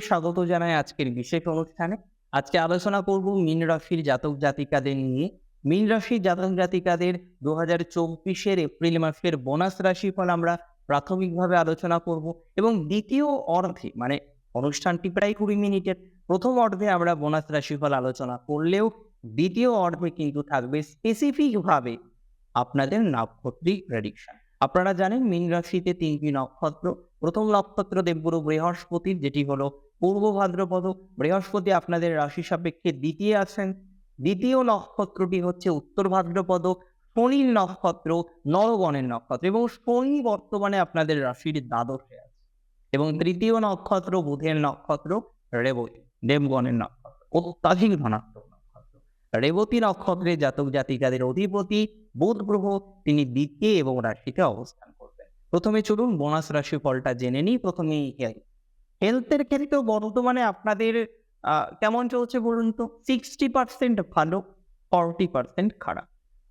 স্বাগত জানাই আজকের বিশেষ অনুষ্ঠানে। আজকে আলোচনা করব মীন রাশির জাতক জাতিকাদের নিয়ে। মীন রাশির জাতক জাতিকাদের দু হাজার চব্বিশের এপ্রিল মাসের বোনাস রাশিফল আমরা প্রাথমিকভাবে আলোচনা করব এবং দ্বিতীয় অর্ধে মানে অনুষ্ঠানটি প্রায় কুড়ি মিনিটের প্রথম অর্ধে আমরা বোনাস রাশিফল আলোচনা করলেও দ্বিতীয় অর্ধে কিন্তু থাকবে স্পেসিফিক ভাবে আপনাদের নক্ষত্রিক প্রেডিকশন আপনারা জানেন মীন রাশিতে তিনটি নক্ষত্র। প্রথম নক্ষত্র দেবগুরু বৃহস্পতির, যেটি হলো পূর্ব ভাদ্রপদ, বৃহস্পতি আপনাদের রাশি সাপেক্ষে দ্বিতীয় আছেন। দ্বিতীয় নক্ষত্রটি হচ্ছে উত্তর ভাদ্রপদ, শনির নক্ষত্র, নরগণের নক্ষত্র এবং শনি বর্তমানে আপনাদের রাশির দ্বাদশে আছে। এবং তৃতীয় নক্ষত্র বুধের নক্ষত্র, রেবতী, দেবগণের নক্ষত্র, অত্যাধিক ধনাত্মক নক্ষত্র। রেবতী নক্ষত্রে জাতক জাতিকাদের অধিপতি বুধ গ্রহ, তিনি দ্বিতীয় এবং রাশিতে অবস্থান করবেন। প্রথমে চলুন বোনাস রাশি ফলটা জেনে নিই। প্রথমে হেলথ হেলথের ক্ষেত্রেও বর্তমানে আপনাদের কেমন চলছে বলুন তো? সিক্সটি পার্সেন্ট ভালো ফর্টি পার্সেন্ট খারাপ।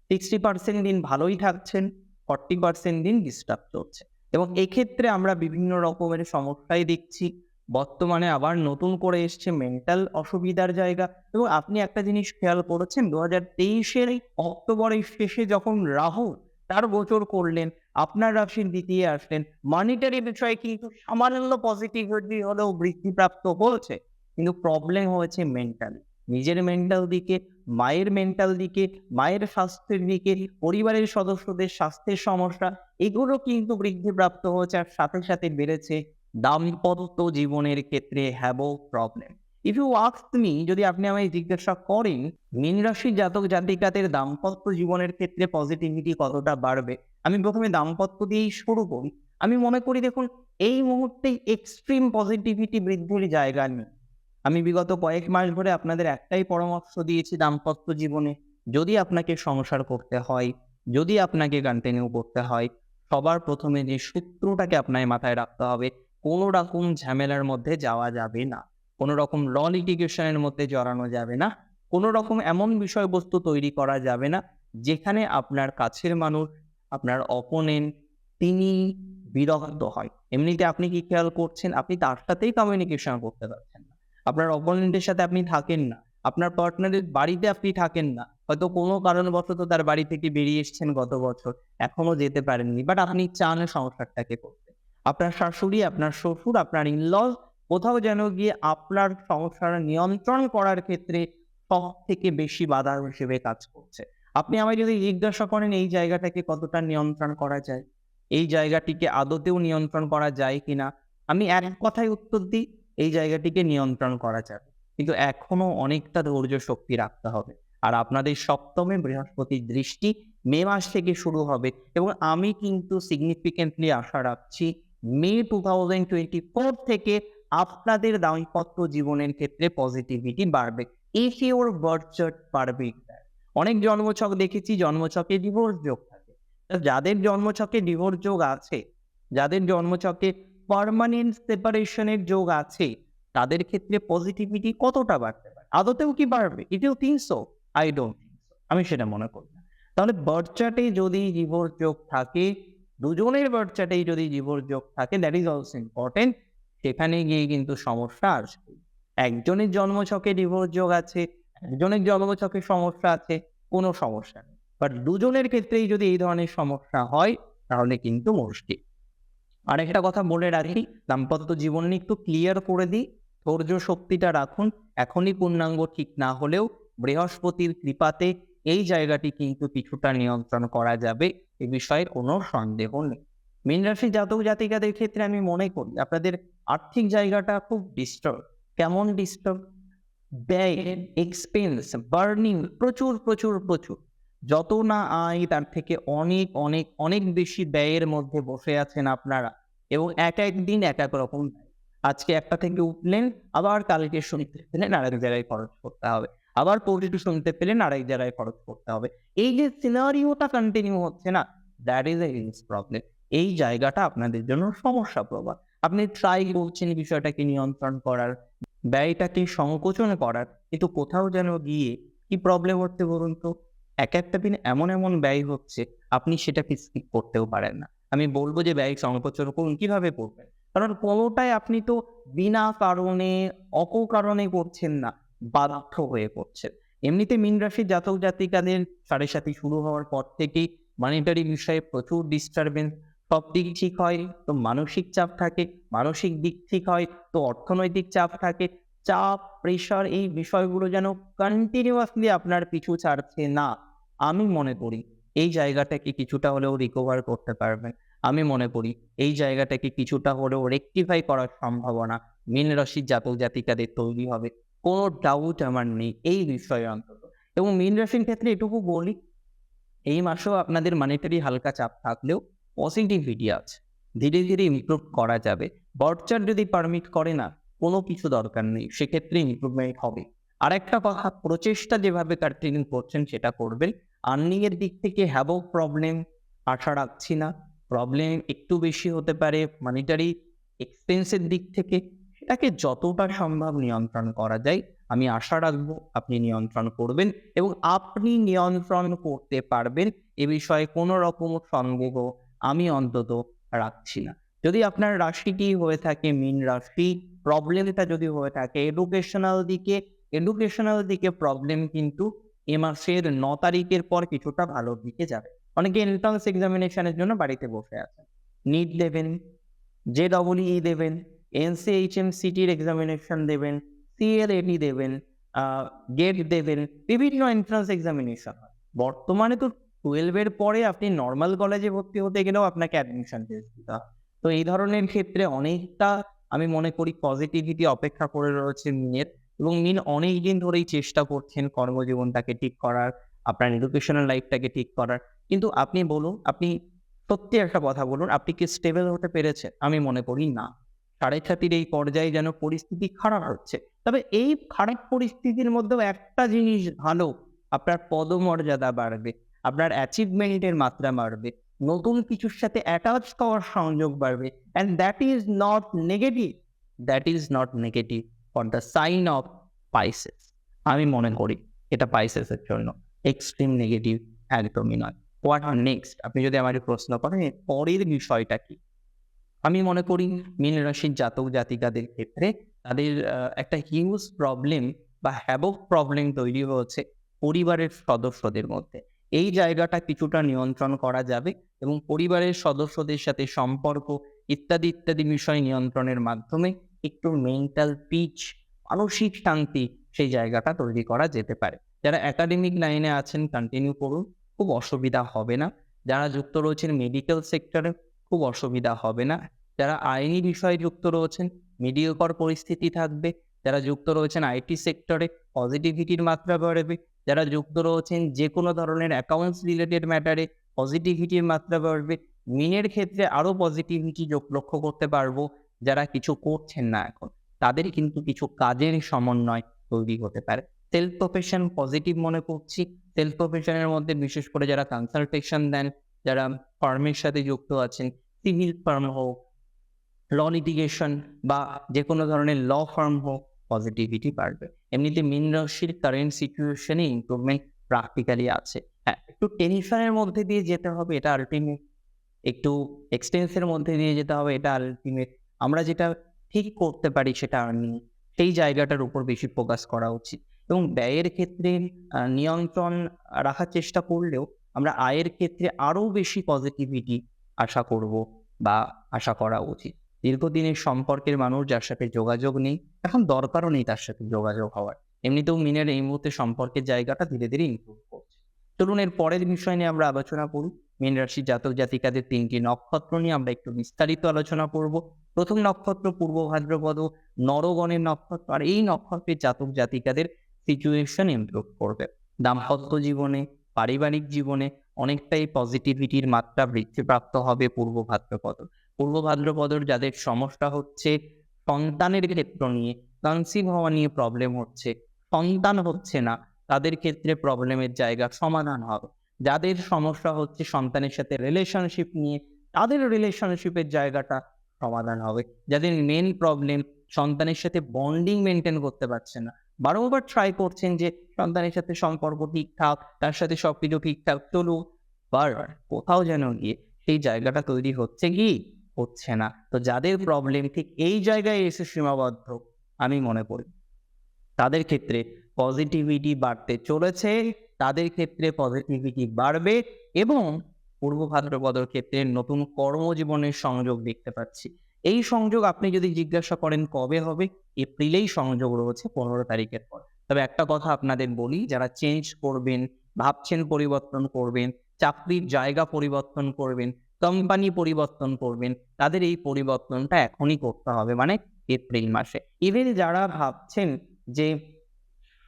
সিক্সটি পার্সেন্ট দিন ভালোই থাকছেন ফর্টি পার্সেন্ট দিন ডিস্টার্ব চলছে। এবং এক্ষেত্রে আমরা বিভিন্ন রকমের সমস্যাই দেখছি। বর্তমানে আবার নতুন করে এসছে মেন্টাল অসুবিধার জায়গা। এবং আপনি একটা জিনিস খেয়াল করেছেন? দু হাজার তেইশের অক্টোবরের শেষে যখন রাহু, তার গোচর করলেন আপনার রাশির দ্বিতীয় আসলেন। মানিটারি বিষয়ে কিন্তু সামান্য পজিটিভিটি হলেও বৃদ্ধিপ্রাপ্ত হয়েছে। কিন্তু প্রবলেম হয়েছে মেন্টালি নিজের মেন্টাল দিকে, মায়ের মেন্টাল দিকে, মায়ের স্বাস্থ্যের দিকে, পরিবারের সদস্যদের স্বাস্থ্যের সমস্যা, এগুলো কিন্তু বৃদ্ধিপ্রাপ্ত হয়েছে আর সাথে সাথে বেড়েছে দাম্পত্য জীবনের ক্ষেত্রে have a problem if you ask me যদি আপনি আমায় জিজ্ঞাসা করেন, মীন রাশির জাতক জাতিকাদের দাম্পত্য জীবনের ক্ষেত্রে পজিটিভিটি কতটা বাড়বে? আমি প্রথমে দাম্পত্য দিয়েই শুরু করি। আমি মনে করি দেখুন, এই মুহূর্তে এক্সট্রিম পজিটিভিটি বৃদ্ধির জায়গা নেই। আমি বিগত কয়েক মাস ধরে আপনাদের একটাই পরামর্শ দিয়েছি দাম্পত্য জীবনে, যদি আপনাকে সংসার করতে হয়, যদি আপনাকে কন্টিনিউ করতে হয়, সবার প্রথমে যে সূত্রটাকে আপনার মাথায় রাখতে হবে, কোনো রকম ঝামেলার মধ্যে যাওয়া যাবে না। কোনো রকম ল লিটিগেশনের মধ্যে জড়ানো যাবে না। কোনো রকম এমন বিষয়বস্তু তৈরি করা যাবে না, যেখানে আপনার কাছের মানুষ, আপনার অপোনেন্ট তিনি বিরক্ত হয়। এমনিতে আপনি কি খেয়াল করছেন? আপনি তার সাথেই কমিউনিকেশন করতে পারছেন না। আপনার অপোনেন্টের সাথে আপনি থাকেন না। আপনার পার্টনারের বাড়িতে আপনি থাকেন না। হয়তো কোনো কারণবশত তার বাড়ি থেকে বেরিয়ে এসেছেন গত বছর এখনও যেতে পারেননি বাট আপনি চান সংসারটাকে করতে। আপনার শাশুড়ি, আপনার শ্বশুর, আপনার ইনলজ কোথাও যেন গিয়ে আপনার সংসার নিয়ন্ত্রণ করার ক্ষেত্রে সব থেকে বেশি বাধা হিসেবে কাজ করছে। আপনি আমায় যদি জিজ্ঞাসা করেন, এই জায়গাটাকে কতটা নিয়ন্ত্রণ করা যায়? এই জায়গাটিকে আদতেও নিয়ন্ত্রণ করা যায় কিনা? আমি এক কথায় উত্তর দিই, এই জায়গাটিকে নিয়ন্ত্রণ করা যাবে কিন্তু এখনও অনেকটা ধৈর্য শক্তি রাখতে হবে। আর আপনাদের সপ্তমে বৃহস্পতির দৃষ্টি মে মাস থেকে শুরু হবে এবং আমি কিন্তু সিগনিফিকেন্টলি আশা রাখছি, May two thousand twenty four থেকে আপনাদের দাম্পত্য জীবনের ক্ষেত্রে পজিটিভিটি বাড়বে। ইফ ইউর বার্থ চার্ট পারবে অনেক জন্মছক দেখেছি, জন্মছকে ডিভোর্স যোগ থাকে। যাদের জন্মছকে ডিভোর্স যোগ আছে, যাদের জন্মছকে পার্মানেন্ট সেপারেশনের যোগ আছে, তাদের ক্ষেত্রে পজিটিভিটি কতটা বাড়তে পারে? আদতেও কি বাড়বে? It you think so I don't আমি সেটা মনে করি তাহলে বার্থ চার্টে যদি ডিভোর্স যোগ থাকে, দুজনের বার্থ চার্টেই যদি ডিভোর্স যোগ থাকে দ্যাট ইজ অলসো ইম্পর্টেন্ট সেখানে গিয়ে কিন্তু সমস্যা আসবে একজনের জন্মছকে ডিভোর্স যোগ আছে, একজনের জন্মছকে সমস্যা আছে, কোনো সমস্যা নেই। বাট দুজনের ক্ষেত্রেই যদি এই ধরনের সমস্যা হয়, তাহলে কিন্তু মুশকিল। আর একটা কথা বলে রাখি, দাম্পত্য জীবন নিয়ে একটু ক্লিয়ার করে দিই, ধৈর্য শক্তিটা রাখুন, এখনই পূর্ণাঙ্গ ঠিক না হলেও বৃহস্পতির কৃপাতে এই জায়গাটি কিন্তু কিছুটা নিয়ন্ত্রণ করা যাবে, এ বিষয়ে কোনো সন্দেহ নেই। মীন রাশি জাতক জাতিকাদের ক্ষেত্রে আমি মনে করি, আপনাদের আর্থিক জায়গাটা খুব ডিস্টার্ব কেমন ডিস্টার্ব ব্যয় এক্সপেন্স বার্নিং প্রচুর প্রচুর প্রচুর। যত না আয়, তার থেকে অনেক অনেক অনেক বেশি ব্যয়ের মধ্যে বসে আছেন আপনারা। এবং এক এক দিন এক এক রকম আজকে একটা থেকে উঠলেন, আবার কালকে শুনতে পেলেন আরেক জায়গায় খরচ করতে হবে। আবার পরশু শুনতে পেলেন, আরেক জায়গায় খরচ করতে হবে। এই যে সিনারিওটা কন্টিনিউ হচ্ছে না দ্যাট ইজ এ প্রবলেম এই জায়গাটা আপনাদের জন্য সমস্যা প্রবল আপনি ট্রাই করছেন বিষয়টাকে নিয়ন্ত্রণ করার, ব্যয়টাকে সংকোচন করার, কিন্তু কোথাও যেন গিয়ে কি প্রবলেম হচ্ছে বলুন তো? এক একটা দিন এমন এমন ব্যয় হচ্ছে, আপনি সেটাকে স্কিপ করতেও পারেন না। আমি বলব যে ব্যয় সংকোচন করুন, কীভাবে করবেন? কারণ কোনোটাই আপনি তো বিনা কারণে, অপকারণে করছেন না, বাধ্য হয়ে করছেন। এমনিতে মিন রাশির জাতক জাতিকাদের সাড়ে সাথে শুরু হওয়ার পর থেকেই মানিটারি বিষয়ে প্রচুর ডিস্টারবেন্স সব দিক ঠিক হয়, তো মানসিক চাপ থাকে, মানসিক দিক ঠিক হয়, তো অর্থনৈতিক চাপ থাকে। চাপ প্রেশার এই বিষয়গুলো যেন কন্টিনিউয়াসলি আপনার পিছু ছাড়ছে না, আমি মনে করি এই জায়গাটাকে কিছুটা হলেও রিকভার করতে পারবেন। আমি মনে করি এই জায়গাটাকে কিছুটা হলেও রেকটিফাই করার সম্ভাবনা মীন রাশির জাতক জাতিকাদের তৈরি হবে, কোনো ডাউট আমার নেই এই বিষয়ে অন্তত। এবং মীন রাশির ক্ষেত্রে এটুকু বলি, এই মাসেও আপনাদের মানিটারি হালকা চাপ থাকলেও পজিটিভিটি আছে। ধীরে ধীরে ইমপ্রুভ করা যাবে। বর্চার যদি পারমিট করে না, কোনো কিছু দরকার নেই, সেক্ষেত্রে ইমপ্রুভমেন্ট হবে। আর একটা কথা, প্রচেষ্টা যেভাবে কন্টিনিউ করছেন সেটা করবেন। আর্নিং এর দিক থেকে হ্যাবো প্রবলেম আশা রাখছি না। প্রবলেম একটু বেশি হতে পারে মানিটারি এক্সপেন্সের দিক থেকে। সেটাকে যতটা সম্ভব নিয়ন্ত্রণ করা যায়। আমি আশা রাখব আপনি নিয়ন্ত্রণ করবেন এবং আপনি নিয়ন্ত্রণ করতে পারবেন। এ বিষয়ে কোনো রকম সন্দেহ আমি অন্তত রাখছি না। যদি আপনার রাশিটি হয়ে থাকে, মিন রাশি প্রবলেমটা যদি হয়ে থাকে এডুকেশনাল দিকে এডুকেশনাল দিকে প্রবলেম কিন্তু এ মাসের ন তারিখের পর কিছুটা ভালোর দিকে যাবে। অনেকে এন্ট্রান্স এক্সামিনেশনের জন্য বাড়িতে বসে আছেন। নিট দেবেন জে ডবল ই দেবেন এনসিএইচএম সিটির এক্সামিনেশন দেবেন সিএলএটি দেবেন গেট দেবেন, বিভিন্ন এন্ট্রান্স এক্সামিনেশন বর্তমানে তো টুয়েলভের পরে আপনি নর্মাল কলেজে ভর্তি হতে গেলেও আপনাকে অ্যাডমিশন দিতে তো এই ধরনের ক্ষেত্রে অনেকটা আমি মনে করি পজিটিভিটি অপেক্ষা করে রয়েছে মিনের এবং মিন অনেক দিন ধরেই চেষ্টা করছেন কর্মজীবনটাকে ঠিক করার, আপনার এডুকেশনাল লাইফটাকে ঠিক করার। কিন্তু আপনি বলুন, আপনি সত্যি একটা কথা বলুন, আপনি কি স্টেবল হতে পেরেছেন? আমি মনে করি না। সাড়ে সাতির এই পর্যায়ে যেন পরিস্থিতি খারাপ হচ্ছে, তবে এই খারাপ পরিস্থিতির মধ্যেও একটা জিনিস ভালো, আপনার পদমর্যাদা বাড়বে। আপনার অ্যাচিভমেন্টের মাত্রা বাড়বে, নতুন কিছুর সাথে অ্যাটাচ হওয়ার সংযোগ বাড়বে and that is not negative that is not negative for the sign of Pisces আমি মনে করি এটা পাইসেসের জন্য এক্সট্রিম নেগেটিভ একদমই নয় হোয়াট আর নেক্সট আপনি যদি আমাকে প্রশ্ন করেন পরের বিষয়টা কি? আমি মনে করি মীন রাশির জাতক জাতিকাদের ক্ষেত্রে তাদের একটা হিউজ প্রবলেম বা হ্যাবক প্রবলেম তৈরি হয়েছে পরিবারের সদস্যদের মধ্যে। এই জায়গাটা কিছুটা নিয়ন্ত্রণ করা যাবে এবং পরিবারের সদস্যদের সাথে সম্পর্ক ইত্যাদি ইত্যাদি বিষয় নিয়ন্ত্রণের মাধ্যমে একটু মেন্টাল পিচ মানসিক শান্তি সেই জায়গাটা তৈরি করা যেতে পারে। যারা একাডেমিক লাইনে আছেন কন্টিনিউ করুন, খুব অসুবিধা হবে না। যারা যুক্ত রয়েছেন মেডিকেল সেক্টরে খুব অসুবিধা হবে না। যারা আইনি বিষয়ে যুক্ত রয়েছেন মিডিয়কর পরিস্থিতি থাকবে। যারা যুক্ত রয়েছেন আইটি সেক্টরে পজিটিভিটির মাত্রা বাড়বে। যারা যুক্ত রয়েছেন যে কোনো ধরনের অ্যাকাউন্টস রিলেটেড ম্যাটারে পজিটিভিটির মাত্রা বাড়বে। মিনের ক্ষেত্রে আরও পজিটিভিটি লক্ষ্য করতে পারব, যারা কিছু করছেন না এখন। তাদের কিন্তু কিছু কাজের সমন্বয় তৈরি হতে পারে। সেলফ প্রফেশন পজিটিভ মনে করছি। সেলফ প্রফেশনের মধ্যে বিশেষ করে যারা কনসালটেশন দেন, যারা ফার্মের সাথে যুক্ত আছেন সিভিল ফার্ম হোক ল লিটিগেশন বা যে কোনো ধরনের ল ফার্ম হোক পজিটিভিটি বাড়বে। এমনিতে মিন রাশির কারেন্ট সিচুয়েশনে ইমপ্রুভমেন্ট প্র্যাকটিক্যালি আছে। হ্যাঁ একটু টেনশনের মধ্যে দিয়ে যেতে হবে, এটা আলটিমেট একটু এক্সটেন্সের মধ্যে দিয়ে যেতে হবে, এটা আলটিমেট আমরা যেটা ঠিক করতে পারি সেটা আর্নিং সেই জায়গাটার উপর বেশি ফোকাস করা উচিত। এবং ব্যয়ের ক্ষেত্রে নিয়ন্ত্রণ রাখার চেষ্টা করলেও আমরা আয়ের ক্ষেত্রে আরও বেশি পজিটিভিটি আশা করব বা আশা করা উচিত। দীর্ঘদিনের সম্পর্কের মানুষ যার সাথে যোগাযোগ নেই এখন দরকারও নেই তার সাথে যোগাযোগ হওয়ার। এমনিতেও মিনের এই মুহূর্তে সম্পর্কের জায়গাটা ধীরে ধীরে ইমপ্রুভ করছে। চলুন এর পরের বিষয় নিয়ে আমরা আলোচনা করি। মীন রাশির জাতক জাতিকাদের তিনটি নক্ষত্র নিয়ে আমরা একটু বিস্তারিত আলোচনা করব। প্রথম নক্ষত্র পূর্ব ভাদ্রপদ, নরগণের নক্ষত্র, আর এই নক্ষত্রের জাতক জাতিকাদের সিচুয়েশন ইমপ্রুভ করবে। দাম্পত্য জীবনে, পারিবারিক জীবনে অনেকটাই পজিটিভিটির মাত্রা বৃদ্ধিপ্রাপ্ত হবে পূর্ব ভাদ্রপদ। পূর্ব ভাদ্রপদর যাদের সমস্যা হচ্ছে সন্তানের ক্ষেত্র নিয়ে কনসিভ হওয়া নিয়ে প্রবলেম হচ্ছে। সন্তান হচ্ছে না, তাদের ক্ষেত্রে প্রবলেমের জায়গা সমাধান হবে। যাদের সমস্যা হচ্ছে সন্তানের সাথে রিলেশনশিপ নিয়ে, তাদের রিলেশনশিপের জায়গাটা সমাধান হবে। যাদের মেন প্রবলেম সন্তানের সাথে বন্ডিং মেনটেন করতে পারছে না। বারংবার ট্রাই করছেন যে, সন্তানের সাথে সম্পর্ক ঠিকঠাক, তার সাথে সবকিছু ঠিকঠাক চলুক বার কোথাও যেন গিয়ে সেই জায়গাটা তৈরি হচ্ছে কি? হচ্ছে না। তো যাদের প্রবলেম ঠিক এই জায়গায় এসে সীমাবদ্ধ, আমি মনে করি। তাদের ক্ষেত্রে পজিটিভিটি বাড়তে চলেছে, তাদের ক্ষেত্রে পজিটিভিটি বাড়বে এবং পূর্ব ভাদ্রপদর ক্ষেত্রে নতুন কর্মজীবনের সংযোগ দেখতে পাচ্ছি। এই সংযোগ আপনি যদি জিজ্ঞাসা করেন কবে হবে, এপ্রিলেই সংযোগ রয়েছে পনেরো তারিখের পর। তবে একটা কথা আপনাদের বলি, যারা চেঞ্জ করবেন, ভাবছেন পরিবর্তন করবেন, চাকরির জায়গা পরিবর্তন করবেন কোম্পানি পরিবর্তন করবেন, তাদের এই পরিবর্তনটা এখনই করতে হবে মানে এপ্রিল মাসে। ইভেন যারা ভাবছেন যে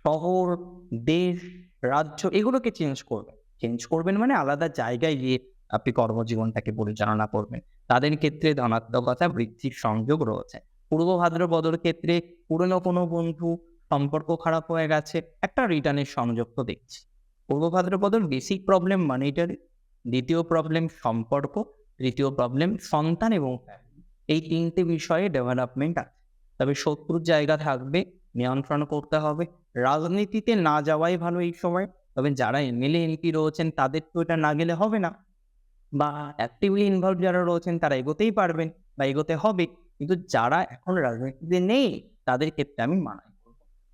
শহর, দেশ, রাজ্য এগুলোকে চেঞ্জ করবেন চেঞ্জ করবেন মানে আলাদা জায়গায় গিয়ে আপনি কর্মজীবনটাকে পরিচালনা করবেন। তাদের ক্ষেত্রে ধনাত্মকতা বৃদ্ধির সংযোগ রয়েছে। পূর্ব ভাদ্রপদর ক্ষেত্রে পুরনো কোনো বন্ধু সম্পর্ক খারাপ হয়ে গেছে, একটা রিটার্নের সংযোগ তো দেখছি। পূর্ব ভাদ্রপদর বেসিক প্রবলেম মানিটারি দ্বিতীয় প্রবলেম সম্পর্ক, তৃতীয় প্রবলেম সন্তান এবং এই তিনটে বিষয়ে ডেভেলপমেন্ট আছে। তবে শত্রুর জায়গা থাকবে, নিয়ন্ত্রণ করতে হবে। রাজনীতিতে না যাওয়াই ভালো এই সময়। তবে যারা এমএলএ এমপি রয়েছেন, তাদের তো এটা না গেলে হবে না। বা অ্যাক্টিভলি ইনভলভ যারা রয়েছেন, তারা এগোতেই পারবেন বা এগোতে হবে। কিন্তু যারা এখন রাজনীতিতে নেই, তাদের ক্ষেত্রে আমি মানাই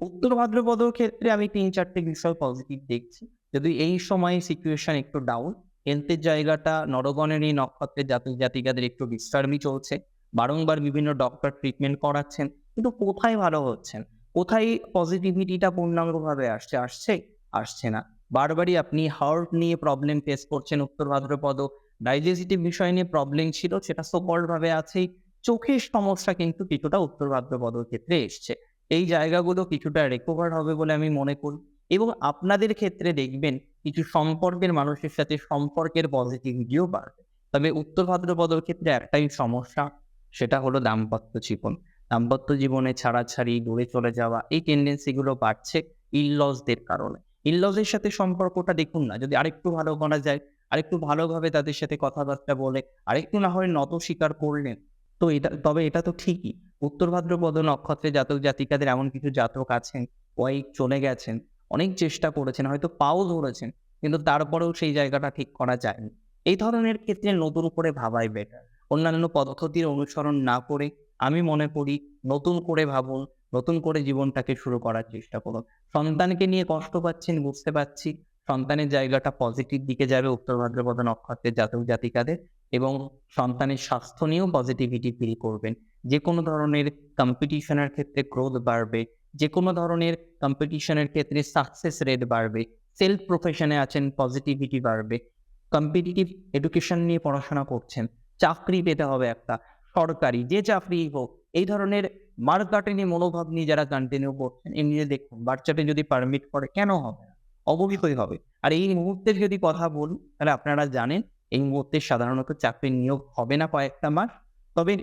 উত্তর ভাদ্রপদর ক্ষেত্রে আমি তিন চারটে বিষয় পজিটিভ দেখছি। যদি এই সময় সিচুয়েশন একটু ডাউন হেলথের জায়গাটা নরগণের এই নক্ষত্রের জাতক জাতিকাদের একটু ডিস্টার্বই চলছে। বারংবার বিভিন্ন ডক্টর ট্রিটমেন্ট করাচ্ছেন, কিন্তু কোথায় ভালো হচ্ছেন? কোথায় পজিটিভিটিটা পূর্ণাঙ্গভাবে আসছে আসছে আসছে না? বারবারই আপনি হার্ট নিয়ে প্রবলেম ফেস করছেন উত্তর ভাদ্রপদ। ডাইজেস্টিভ বিষয় নিয়ে প্রবলেম ছিল, সেটা ভাবে আছেই। চোখের সমস্যা কিন্তু কিছুটা উত্তর ভাদ্রপদর ক্ষেত্রে এসছে। এই জায়গাগুলো কিছুটা রিকভার হবে বলে আমি মনে করি। এবং আপনাদের ক্ষেত্রে দেখবেন কিছু সম্পর্কের মানুষের সাথে সম্পর্কের পজিটিভিটিও বাড়বে। তবে উত্তর ভাদ্রপদর ক্ষেত্রে একটাই সমস্যা, সেটা হলো দাম্পত্য জীবন। দাম্পত্য জীবনে ছাড়াছাড়ি, দূরে চলে যাওয়া, এই টেন্ডেন্সিগুলো বাড়ছে ইনলসদের কারণে। ইনলসের সাথে সম্পর্কটা দেখুন না, যদি আরেকটু ভালো করা যায়, আরেকটু ভালোভাবে তাদের সাথে কথাবার্তা বলে, আরেকটু না হয় নত স্বীকার করলেন, তো এটা, তবে এটা তো ঠিকই। উত্তর ভাদ্রপদ নক্ষত্রে জাতক জাতিকাদের এমন কিছু জাতক আছেন ওয়াইফ চলে গেছেন অনেক চেষ্টা করেছেন, হয়তো পাও ধরেছেন, কিন্তু তারপরেও সেই জায়গাটা ঠিক করা যায়নি। এই ধরনের ক্ষেত্রে নতুন করে ভাবাই বেটার অন্যান্য পদ্ধতির অনুসরণ না করে আমি মনে করি নতুন করে ভাবুন, নতুন করে জীবনটাকে শুরু করার চেষ্টা করুন। সন্তানকে নিয়ে কষ্ট পাচ্ছেন, বুঝতে পারছি। সন্তানের জায়গাটা পজিটিভ দিকে যাবে, উত্তর ভাদ্রপদ নক্ষত্রের জাতক জাতিকাদের এবং সন্তানের স্বাস্থ্য নিয়েও পজিটিভিটি ফিল করবেন। যে কোনো ধরনের কম্পিটিশনের ক্ষেত্রে গ্রোথ বাড়বে যে কোনো ধরনের কম্পিটিশনের ক্ষেত্রে সাকসেস রেট বাড়বে সেলফ প্রফেশনে আছেন পজিটিভিটি বাড়বে। কম্পিটিটিভ এডুকেশন নিয়ে পড়াশোনা করছেন, চাকরি পেতে হবে একটা, সরকারি, যে চাকরি হোক, এই ধরনের মার্কাটেনি মনোভাব নিয়ে যারা কন্টিনিউ করছেন এমনি দেখুন বাচ্চাটি যদি পারমিট করে, কেন হবে না? অবশ্যই হবে। আর এই মুহূর্তের যদি কথা বলুন তাহলে আপনারা জানেন, এই মুহূর্তে সাধারণত চাকরি নিয়োগ হবে না কয়েকটা মাস, তবে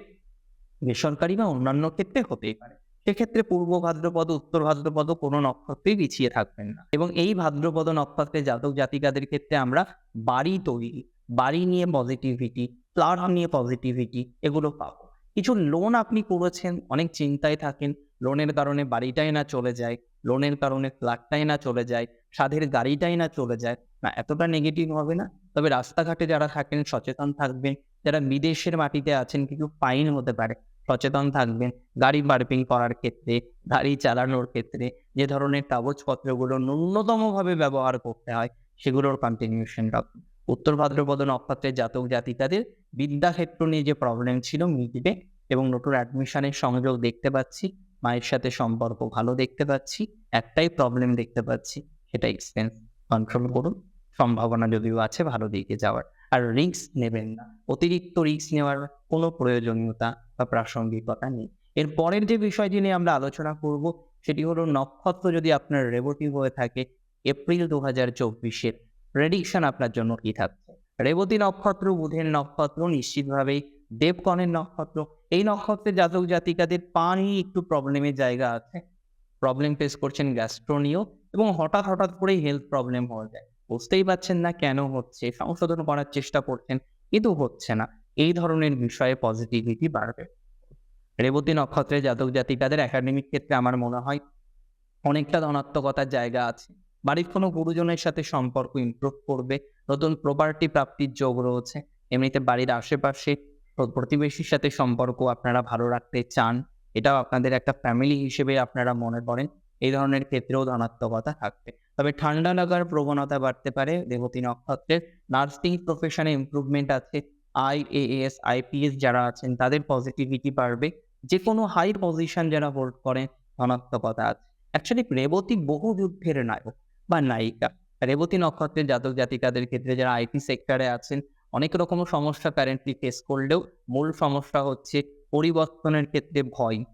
বেসরকারি বা অন্যান্য ক্ষেত্রে হতেই পারে। সেক্ষেত্রে পূর্ব ভাদ্রপদ, উত্তর ভাদ্রপদ কোনো নক্ষত্রেই পিছিয়ে থাকবেন না। এবং এই ভাদ্রপদ নক্ষত্রে জাতক জাতিকাদের ক্ষেত্রে আমরা বাড়ি তৈরি, বাড়ি নিয়ে পজিটিভিটি ফ্ল্যাট নিয়ে পজিটিভিটি এগুলো পাবো। কিছু লোন আপনি করেছেন, অনেক চিন্তায় থাকেন লোনের কারণে বাড়িটাই না চলে যায় লোনের কারণে ফ্ল্যাটটাই না চলে যায়, সাধের গাড়িটাই না চলে যায়, না এতটা নেগেটিভ হবে না। তবে রাস্তাঘাটে যারা থাকেন, সচেতন থাকবেন, যারা বিদেশের মাটিতে আছেন, কিছু ফাইন হতে পারে। সচেতন থাকবেন। গাড়ি পার্কিং করার ক্ষেত্রে, গাড়ি চালানোর ক্ষেত্রে যে ধরনের কাগজপত্রগুলো ন্যূনতমভাবে ব্যবহার করতে হয়, সেগুলোর কন্টিনিউশন রাখুন। উত্তর ভাদ্রপদ নক্ষত্রের জাতক জাতিকাদের বিদ্যাক্ষেত্র নিয়ে যে প্রবলেম ছিল, মিটবে এবং নতুন অ্যাডমিশনের সংযোগ দেখতে পাচ্ছি, মায়ের সাথে সম্পর্ক ভালো দেখতে পাচ্ছি, একটাই প্রবলেম দেখতে পাচ্ছি সেটা এক্সপেন্স কন্ট্রোল করুন। সম্ভাবনা যদিও আছে, ভালো দিকে যাওয়ার। আর রিস্ক নেবেন না। অতিরিক্ত রিস্ক নেওয়ার কোনো প্রয়োজনীয়তা বা প্রাসঙ্গিকতা নেই। এর পরের যে বিষয়টি নিয়ে আমরা আলোচনা করব, সেটি হলো নক্ষত্র যদি আপনার রেবতী হয়ে থাকে, এপ্রিল দু হাজার চব্বিশের প্রেডিকশন আপনার জন্য কি থাকছে? রেবতী নক্ষত্র, বুধের নক্ষত্র, নিশ্চিতভাবেই দেবগণের নক্ষত্র। এই নক্ষত্রের জাতক জাতিকাদের পানি একটু প্রবলেমের জায়গা আছে। প্রবলেম ফেস করছেন গ্যাস্ট্রোনিও এবং হঠাৎ হঠাৎ করেই হেলথ প্রবলেম হয়ে যায়। বুঝতেই পারছেন না কেন হচ্ছে, সংশোধন করার চেষ্টা করছেন, কিন্তু হচ্ছে না। এই ধরনের বিষয়ে পজিটিভিটি বাড়বে। রেবতী নক্ষত্রের জাতক জাতিকাদের একাডেমিক ক্ষেত্রে আমার মনে হয় অনেকটা ধনাত্মকতার জায়গা আছে। বাড়ির কোনো গুরুজনের সাথে সম্পর্ক ইমপ্রুভ করবে, নতুন প্রপার্টি প্রাপ্তির যোগ রয়েছে, এমনিতে বাড়ির আশেপাশে প্রতিবেশীর সাথে সম্পর্ক আপনারা ভালো রাখতে চান, এটাও আপনাদের একটা ফ্যামিলি হিসেবে আপনারা মনে করেন, এই ধরনের ক্ষেত্রেও ধনাত্মকতা থাকবে। তবে ঠান্ডা লাগার প্রবণতা বাড়তে পারে দেবতী নক্ষত্রের নার্সিং প্রফেশনে ইমপ্রুভমেন্ট আছে আইএএস আইপিএস যারা আছেন, তাদের পজিটিভিটি বাড়বে। যে কোনো হাই পজিশন যারা হোল্ড করেন, ধনাত্মকতা অ্যাকচুয়ালি রেবতী বহু যুদ্ধের নায়ক বা নায়িকা। রেবতী নক্ষত্রের জাতক জাতিকাদের ক্ষেত্রে যারা আইটি সেক্টরে আছেন, অনেক রকম সমস্যা কারেন্টলি ফেস করলেও মূল সমস্যা হচ্ছে পরিবর্তনের ক্ষেত্রে ভয়,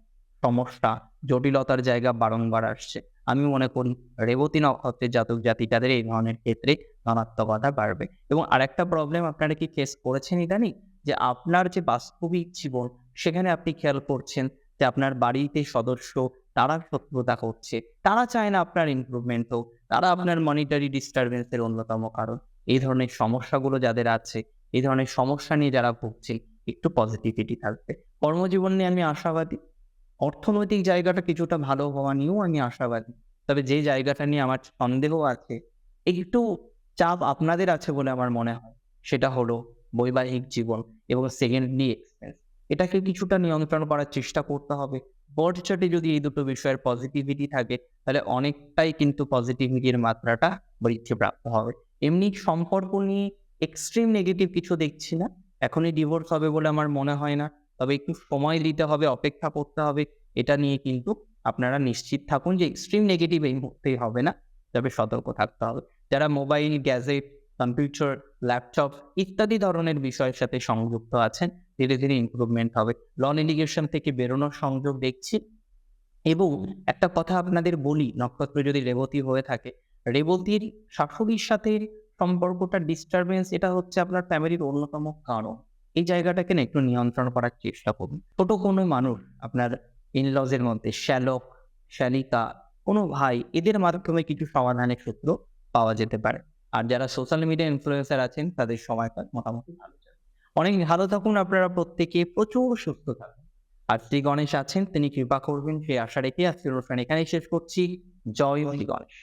সমস্যা, জটিলতার জায়গা বারংবার আসছে। আমি মনে করি রেবতী নক্ষত্রের জাতক জাতিকাদের এই ধরনের ক্ষেত্রে ধনাত্মকতা বাড়বে। এবং আরেকটা প্রবলেম আপনারা কি ফেস করেছেন ইদানিং? যে আপনার যে বাস্তবিক জীবন, সেখানে আপনি খেয়াল করছেন যে আপনার বাড়িতে সদস্য, তারা শত্রুতা করছে, তারা চায় না আপনার ইমপ্রুভমেন্ট হোক, তারা আপনার মনিটারি ডিস্টারবেন্সের অন্যতম কারণ। এই ধরনের সমস্যাগুলো যাদের আছে, এই ধরনের সমস্যা নিয়ে যারা ভুগছে, একটু পজিটিভিটি থাকবে। কর্মজীবন নিয়ে আমি আশাবাদী। অর্থনৈতিক জায়গাটা কিছুটা ভালো হওয়া নিয়েও আমি আশাবাদী। তবে যে জায়গাটা নিয়ে আমার সন্দেহ আছে, একটু চাপ আপনাদের আছে বলে আমার মনে হয়। সেটা হলো বৈবাহিক জীবন এবং সেকেন্ডলি এক্সপেন্স এটাকে কিছুটা নিয়ন্ত্রণ করার চেষ্টা করতে হবে। চার্টে যদি এই দুটো বিষয়ের পজিটিভিটি থাকে, তাহলে অনেকটাই কিন্তু পজিটিভিটির মাত্রাটা বৃদ্ধিপ্রাপ্ত হবে। এমনি সম্পর্ক নিয়ে এক্সট্রিম নেগেটিভ কিছু দেখছি না। এখনই ডিভোর্স হবে বলে আমার মনে হয় না। তবে একটু সময় দিতে হবে, অপেক্ষা করতে হবে। এটা নিয়ে কিন্তু আপনারা নিশ্চিত থাকুন যে এক্সট্রিম নেগেটিভ এই মুহূর্তেই হবে না। তবে সতর্ক থাকতে হবে। যারা মোবাইল গ্যাজেট কম্পিউটার ল্যাপটপ ইত্যাদি ধরনের বিষয়ের সাথে সংযুক্ত আছেন, ধীরে ধীরে ইম্প্রুভমেন্ট হবে। লন ইলিগেশন থেকে বেরোনোর সংযোগ দেখছি। এবং একটা কথা আপনাদের বলি, নক্ষত্র যদি রেবতী হয়ে থাকে, রেবতীর শাশুড়ির সাথে সম্পর্কটা ডিস্টারবেন্স এটা হচ্ছে আপনার ফ্যামিলির অন্যতম কারণ। এই জায়গাটাকে না একটু নিয়ন্ত্রণ করার চেষ্টা করুন। ছোট কোনো মানুষ আপনার ইনলজের মধ্যে, শ্যালক, শ্যালিকা, কোনো ভাই, এদের মাধ্যমে কিছু সমাধানের সূত্র পাওয়া যেতে পারে। আর যারা সোশ্যাল মিডিয়া ইনফ্লুয়েন্সার আছেন, তাদের সময়কাল মোটামুটি ভালো অনেক ভালো থাকুন আপনারা প্রত্যেকে, প্রচুর সুস্থ থাকুন। আর শ্রী গণেশ আছেন, তিনি কৃপা করবেন, সেই আশা রেখে আজকের অনুষ্ঠান এখানেই শেষ করছি। জয় শ্রী গণেশ।